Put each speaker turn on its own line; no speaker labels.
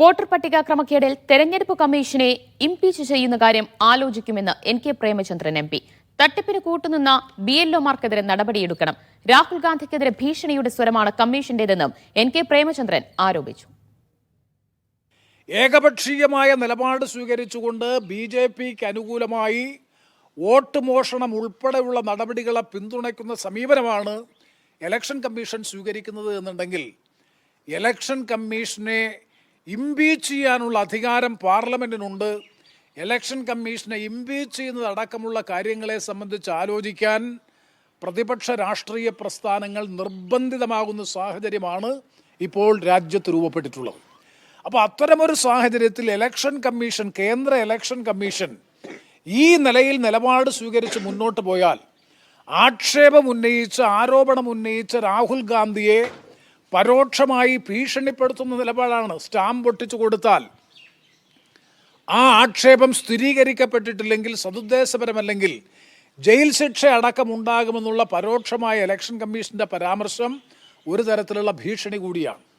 Voter പട്ടിക ക്രമക്കേടിൽ തെരഞ്ഞെടുപ്പ് കമ്മീഷനെ ഇംപീച്ച് ചെയ്യുന്ന കാര്യം ആലോചിക്കുമെന്ന് N K Premachandran M P. തട്ടിപ്പിന് കൂട്ടുനിന്ന ബി എൽ ഒമാർക്കെതിരെ നടപടിയെടുക്കണം. രാഹുൽ ഗാന്ധിക്കെതിരെ ഭീഷണിയുടെ സ്വരമാണ് കമ്മീഷന്റേതെന്നും എൻ കെ പ്രേമചന്ദ്രൻ ആരോപിച്ചു.
ഏകപക്ഷീയമായ നിലപാട് സ്വീകരിച്ചുകൊണ്ട് ബി ജെ പിക്ക് അനുകൂലമായി വോട്ട് മോഷണം ഉൾപ്പെടെയുള്ള നടപടികളെ പിന്തുണയ്ക്കുന്ന സമീപനമാണ് ഇലക്ഷൻ കമ്മീഷൻ സ്വീകരിക്കുന്നത് എന്നുണ്ടെങ്കിൽ ഇലക്ഷൻ കമ്മീഷനെ ഇംപീച്ച് ചെയ്യാനുള്ള അധികാരം പാർലമെന്റിനുണ്ട് ഇലക്ഷൻ കമ്മീഷനെ ഇംപീച്ച് ചെയ്യുന്നത് അടക്കമുള്ള കാര്യങ്ങളെ സംബന്ധിച്ച് ആലോചിക്കാൻ പ്രതിപക്ഷ രാഷ്ട്രീയ പ്രസ്ഥാനങ്ങൾ നിർബന്ധിതമാകുന്ന സാഹചര്യമാണ് ഇപ്പോൾ രാജ്യത്ത് രൂപപ്പെട്ടിട്ടുള്ളത്. അപ്പോൾ അത്തരമൊരു സാഹചര്യത്തിൽ ഇലക്ഷൻ കമ്മീഷൻ കേന്ദ്ര ഇലക്ഷൻ കമ്മീഷൻ ഈ നിലയിൽ നിലപാട് സ്വീകരിച്ച് മുന്നോട്ട് പോയാൽ ആക്ഷേപം ഉന്നയിച്ച് ആരോപണം ഉന്നയിച്ച രാഹുൽ ഗാന്ധിയെ പരോക്ഷമായി ഭീഷണിപ്പെടുത്തുന്ന നിലപാടാണ് സ്റ്റാമ്പ് ഒട്ടിച്ചു കൊടുത്താൽ. ആ ആക്ഷേപം സ്ഥിരീകരിക്കപ്പെട്ടിട്ടില്ലെങ്കിൽ സതുദ്ദേശപരമല്ലെങ്കിൽ ജയിൽ ശിക്ഷ അടക്കമുണ്ടാകുമെന്നുള്ള പരോക്ഷമായ ഇലക്ഷൻ കമ്മീഷന്റെ പരാമർശം ഒരു തരത്തിലുള്ള ഭീഷണി കൂടിയാണ്.